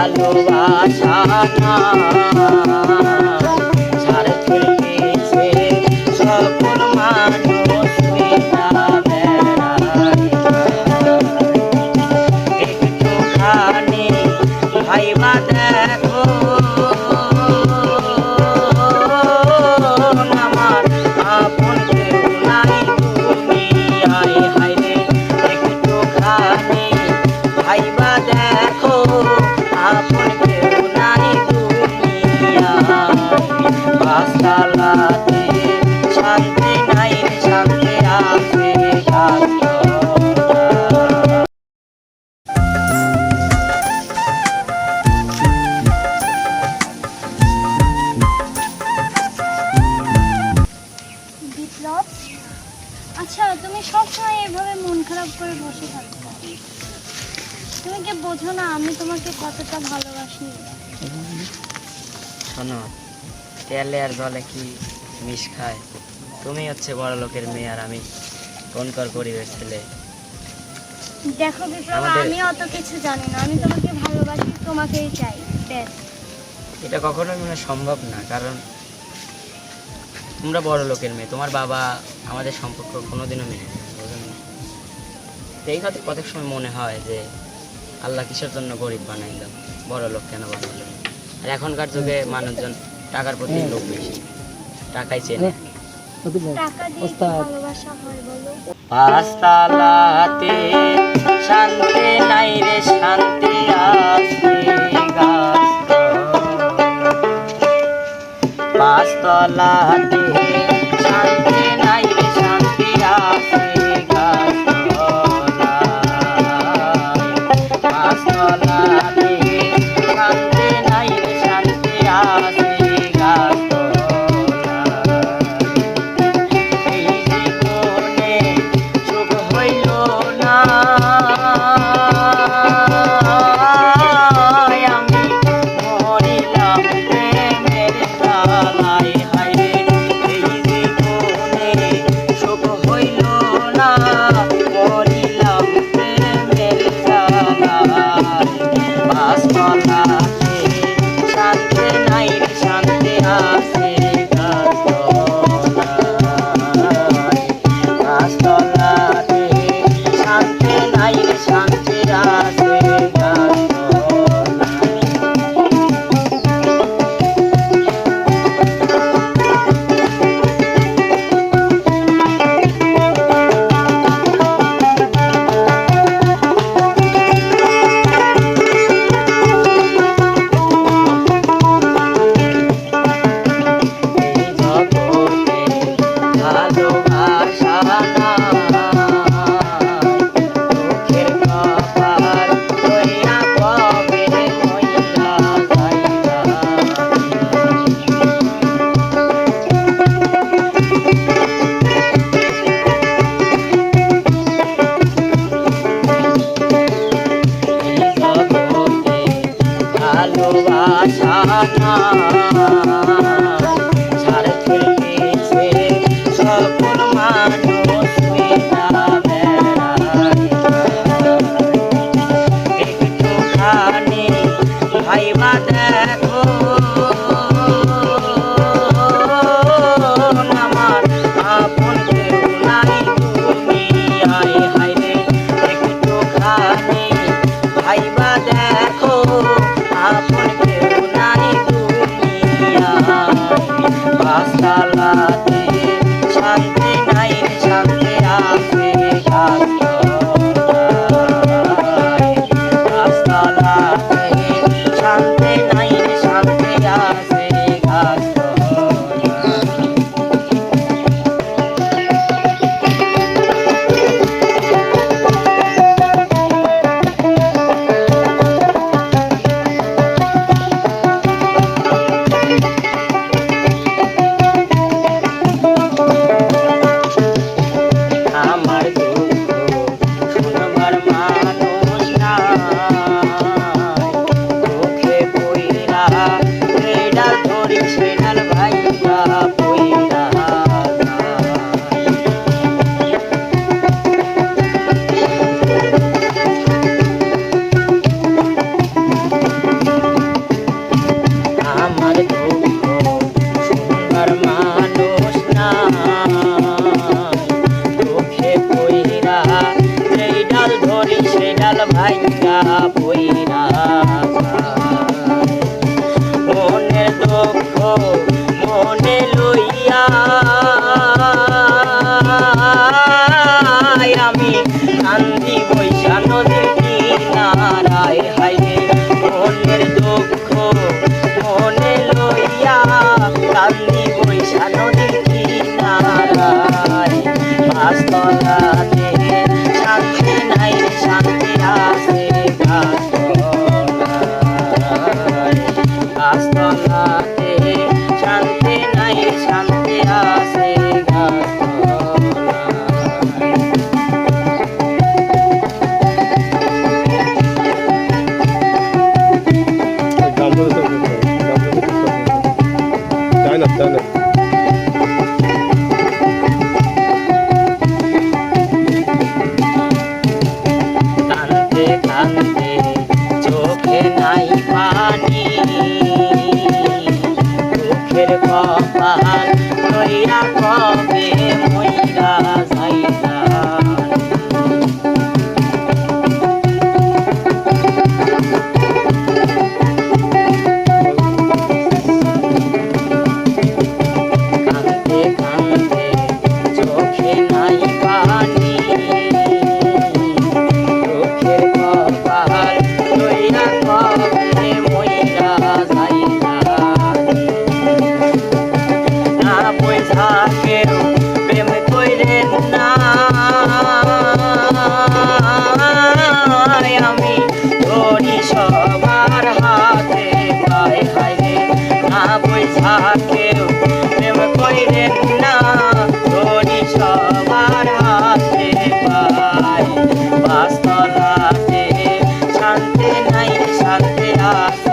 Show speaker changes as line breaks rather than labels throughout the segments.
ভালোবাসা না। ছাড় ফেলেছে
করে বসে থাকো। তুমি কি বোঝো না আমি তোমাকে কতটা ভালোবাসি।
শোনো তেলে আর জলে কি মিশ খায়? তুমি হচ্ছে বড় লোকের মেয়ে আর আমি কোনকর ছেলে।
দেখো বিপ্লব আমি অত কিছু জানি না আমি তোমাকে ভালোবাসি তোমাকেই চাই ব্যাস।
এটা কখনোই মানে সম্ভব না কারণ তোমরা বড় লোকের মেয়ে তোমার বাবা আমাদের সম্পর্ক কোনোদিনও মেনে নেয়? এই খাতে কতক সময় মনে হয় যে আল্লাহ কিসের জন্য গরিব বানাইল বড় লোক কেন বানাইল আর এখনকার যুগে মানুষজন টাকার প্রতি লোক বেশি টাকাই চেনে।
টাকা দিয়ে কি ভালোবাসা হয় বলো?
পাঁচতলাতে শান্তি নাই রে শান্তি পাঁচতলাতে শান্তি ভালোবাসা ছাড় বাইকা आया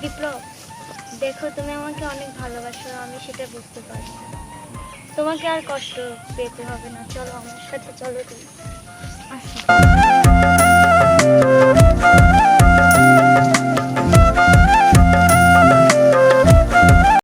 বিপ্লব দেখো, তুমি আমাকে অনেক ভালোবাসো, আমি সেটা বুঝতে পারি তোমাকে আর কষ্ট পেতে হবে না। চলো, আমার সাথে চলো তুমি। আচ্ছা